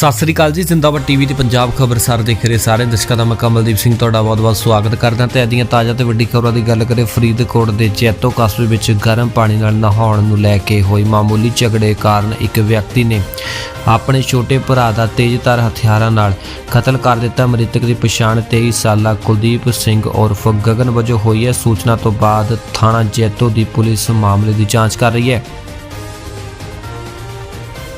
ਸਤਿ ਸ੍ਰੀ ਅਕਾਲ ਜੀ, ਜ਼ਿੰਦਾਬਾਦ ਟੀਵੀ ਤੇ ਪੰਜਾਬ ਖਬਰਸਾਰ ਦੇਖ ਰਹੇ ਸਾਰੇ ਦਰਸ਼ਕਾਂ ਦਾ ਮੈਂ ਕਮਲਦੀਪ ਸਿੰਘ ਤੁਹਾਡਾ ਬਹੁਤ-ਬਹੁਤ ਸਵਾਗਤ ਕਰਦਾ ਤੇ ਅਦੀਆਂ ਤਾਜ਼ਾ ਤੇ ਵੱਡੀ ਖਬਰਾਂ ਦੀ ਗੱਲ ਕਰੇ ਫਰੀਦਕੋਟ ਦੇ ਜੈਤੋ ਕਸਬੇ ਵਿੱਚ ਗਰਮ ਪਾਣੀ ਨਾਲ ਨਹਾਉਣ ਨੂੰ ਲੈ ਕੇ ਹੋਈ ਮਾਮੂਲੀ ਝਗੜੇ ਕਾਰਨ ਇੱਕ ਵਿਅਕਤੀ ਨੇ ਆਪਣੇ ਛੋਟੇ ਭਰਾ ਦਾ ਤੇਜ਼ਧਾਰ ਹਥਿਆਰਾਂ ਨਾਲ ਕਤਲ ਕਰ ਦਿੱਤਾ। ਮ੍ਰਿਤਕ ਦੀ ਪਛਾਣ 23 ਸਾਲਾ ਕੁਲਦੀਪ ਸਿੰਘ ਉਰਫ ਗਗਨ ਵਜੋਂ ਹੋਈ ਹੈ। ਸੂਚਨਾ ਤੋਂ ਬਾਅਦ ਥਾਣਾ ਜੈਤੋ ਦੀ ਪੁਲਿਸ ਮਾਮਲੇ ਦੀ ਜਾਂਚ ਕਰ ਰਹੀ ਹੈ।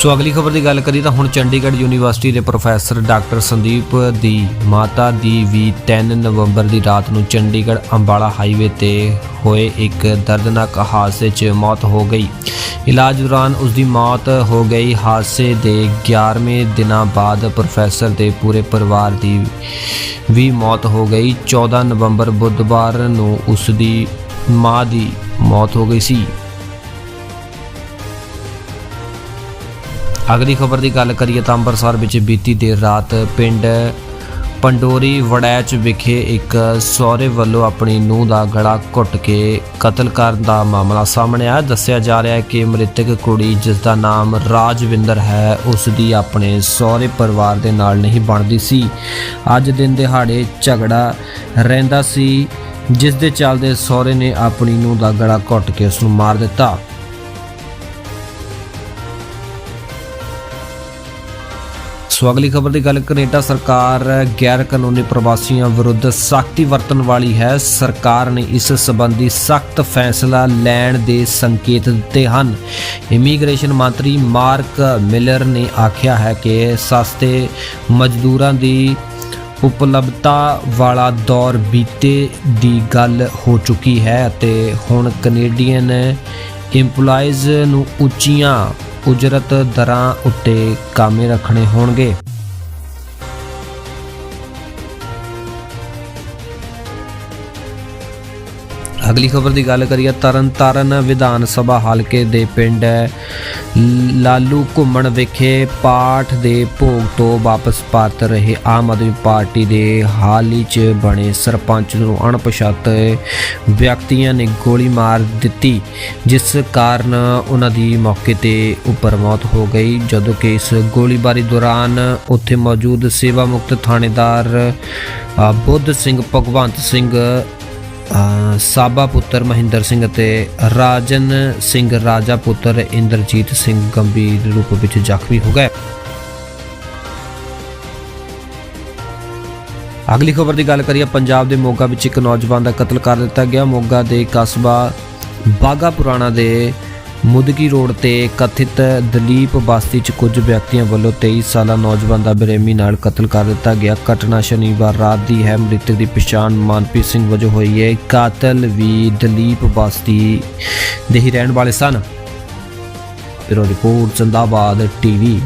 ਸੋ ਅਗਲੀ ਖਬਰ ਦੀ ਗੱਲ ਕਰੀ ਤਾਂ ਹੁਣ ਚੰਡੀਗੜ੍ਹ ਯੂਨੀਵਰਸਿਟੀ ਦੇ ਪ੍ਰੋਫੈਸਰ ਡਾਕਟਰ ਸੰਦੀਪ ਦੀ ਮਾਤਾ ਦੀ ਵੀ 3 ਨਵੰਬਰ ਦੀ ਰਾਤ ਨੂੰ ਚੰਡੀਗੜ੍ਹ ਅੰਬਾਲਾ ਹਾਈਵੇ ਤੇ ਹੋਏ ਇੱਕ ਦਰਦਨਾਕ ਹਾਦਸੇ 'ਚ ਮੌਤ ਹੋ ਗਈ। ਇਲਾਜ ਦੌਰਾਨ ਉਸ ਦੀ ਮੌਤ ਹੋ ਗਈ। ਹਾਦਸੇ ਦੇ 11ਵੇਂ ਦਿਨਾਂ ਬਾਅਦ ਪ੍ਰੋਫੈਸਰ ਦੇ ਪੂਰੇ ਪਰਿਵਾਰ ਦੀ ਵੀ ਮੌਤ ਹੋ ਗਈ। 14 ਨਵੰਬਰ ਬੁੱਧਵਾਰ ਨੂੰ ਉਸ ਦੀ ਮਾਂ ਦੀ ਮੌਤ ਹੋ ਗਈ ਸੀ। ਅਗਲੀ ਖਬਰ ਦੀ ਗੱਲ ਕਰੀਏ ਤਾਂ ਅੰਮ੍ਰਿਤਸਰ ਵਿੱਚ ਬੀਤੀ ਦੇਰ ਰਾਤ ਪਿੰਡ ਪੰਡੋਰੀ ਵੜੈਚ ਵਿਖੇ ਇੱਕ ਸਹੁਰੇ ਵੱਲੋਂ ਆਪਣੀ ਨੂੰਹ ਦਾ ਗਲਾ ਘੁੱਟ ਕੇ ਕਤਲ ਕਰਨ ਦਾ ਮਾਮਲਾ ਸਾਹਮਣੇ ਆਇਆ। ਦੱਸਿਆ ਜਾ ਰਿਹਾ ਹੈ ਕਿ ਮ੍ਰਿਤਕ ਕੁੜੀ, ਜਿਸ ਦਾ ਨਾਮ ਰਾਜਵਿੰਦਰ ਹੈ, ਉਸ ਦੀ ਆਪਣੇ ਸਹੁਰੇ ਪਰਿਵਾਰ ਦੇ ਨਾਲ ਨਹੀਂ ਬਣਦੀ ਸੀ। ਅੱਜ ਦਿਨ ਦਿਹਾੜੇ ਝਗੜਾ ਰਹਿੰਦਾ ਸੀ, ਜਿਸ ਦੇ ਚੱਲਦੇ ਸਹੁਰੇ ਨੇ ਆਪਣੀ ਨੂੰਹ ਦਾ ਗਲਾ ਘੁੱਟ ਕੇ ਉਸ ਨੂੰ ਮਾਰ ਦਿੱਤਾ। ਸੋ ਅਗਲੀ ਖਬਰ ਦੀ ਗੱਲ ਕੈਨੇਡਾ ਸਰਕਾਰ ਗੈਰ ਕਾਨੂੰਨੀ ਪ੍ਰਵਾਸੀਆਂ ਵਿਰੁੱਧ ਸਖਤੀ ਵਰਤਣ ਵਾਲੀ ਹੈ। ਸਰਕਾਰ ਨੇ ਇਸ ਸੰਬੰਧੀ ਸਖਤ ਫੈਸਲਾ ਲੈਣ ਦੇ ਸੰਕੇਤ ਦਿੱਤੇ ਹਨ। ਇਮੀਗ੍ਰੇਸ਼ਨ ਮੰਤਰੀ ਮਾਰਕ ਮਿਲਰ ਨੇ ਆਖਿਆ ਹੈ ਕਿ ਸਸਤੇ ਮਜ਼ਦੂਰਾਂ ਦੀ ਉਪਲਬਧਤਾ ਵਾਲਾ ਦੌਰ ਬੀਤੇ ਦੀ ਗੱਲ ਹੋ ਚੁੱਕੀ ਹੈ ਅਤੇ ਹੁਣ ਕੈਨੇਡੀਅਨ EMPLOYEES ਨੂੰ ਉੱਚੀਆਂ ਉਜਰਤ ਦਰਾਂ ਉੱਤੇ ਕਾਮੇ ਰੱਖਣੇ ਹੋਣਗੇ। ਅਗਲੀ ਖਬਰ ਦੀ ਗੱਲ ਕਰੀਏ, ਤਰਨਤਾਰਨ ਵਿਧਾਨ ਸਭਾ ਹਲਕੇ ਦੇ ਪਿੰਡ ਲਾਲੂ ਘੁੰਮਣ ਵਿਖੇ ਪਾਠ ਦੇ ਭੋਗ ਤੋਂ ਵਾਪਸ ਪਰਤ ਰਹੇ ਆਮ ਆਦਮੀ ਪਾਰਟੀ ਦੇ ਹਾਲ ਹੀ 'ਚ ਬਣੇ ਸਰਪੰਚ ਨੂੰ ਅਣਪਛਾਤੇ ਵਿਅਕਤੀਆਂ ਨੇ ਗੋਲੀ ਮਾਰ ਦਿੱਤੀ, ਜਿਸ ਕਾਰਨ ਉਹਨਾਂ ਦੀ ਮੌਕੇ ਤੇ ਉੱਪਰ ਮੌਤ ਹੋ ਗਈ। ਜਦੋਂ ਕਿ ਇਸ ਗੋਲੀਬਾਰੀ ਦੌਰਾਨ ਉੱਥੇ ਮੌਜੂਦ ਸੇਵਾ ਮੁਕਤ ਥਾਣੇਦਾਰ ਬੁੱਧ ਸਿੰਘ ਭਗਵੰਤ ਸਿੰਘ ਸਾਬਾ ਪੁੱਤਰ ਮਹਿੰਦਰ ਸਿੰਘ ਅਤੇ ਰਾਜਨ ਸਿੰਘ ਰਾਜਾ ਪੁੱਤਰ ਇੰਦਰਜੀਤ ਸਿੰਘ ਗੰਭੀਰ ਰੂਪ ਵਿੱਚ ਜ਼ਖਮੀ ਹੋ ਗਏ। ਅਗਲੀ ਖਬਰ ਦੀ ਗੱਲ ਕਰੀਏ, ਪੰਜਾਬ ਦੇ ਮੋਗਾ ਵਿੱਚ ਇੱਕ ਨੌਜਵਾਨ ਦਾ ਕਤਲ ਕਰ ਦਿੱਤਾ ਗਿਆ। ਮੋਗਾ ਦੇ ਕਸਬਾ ਬਾਗਾ ਪੁਰਾਣਾ ਦੇ ਮੁਦਗੀ ਰੋਡ ਤੇ ਕਥਿਤ ਦਲੀਪ ਬਸਤੀ 'ਚ ਕੁਝ ਵਿਅਕਤੀਆਂ ਵੱਲੋਂ 23 ਸਾਲਾ ਨੌਜਵਾਨ ਦਾ ਬੇਰਹਿਮੀ ਨਾਲ ਕਤਲ ਕਰ ਦਿੱਤਾ ਗਿਆ। ਘਟਨਾ ਸ਼ਨੀਵਾਰ ਰਾਤ ਦੀ ਹੈ। ਮ੍ਰਿਤਕ ਦੀ ਪਛਾਣ ਮਨਪ੍ਰੀਤ ਸਿੰਘ ਵਜੋਂ ਹੋਈ ਹੈ। ਕਾਤਲ ਵੀ ਦਲੀਪ ਬਾਸਤੀ ਦੇ ਹੀ ਰਹਿਣ ਵਾਲੇ ਸਨ। Bureau report, Zindabad TV.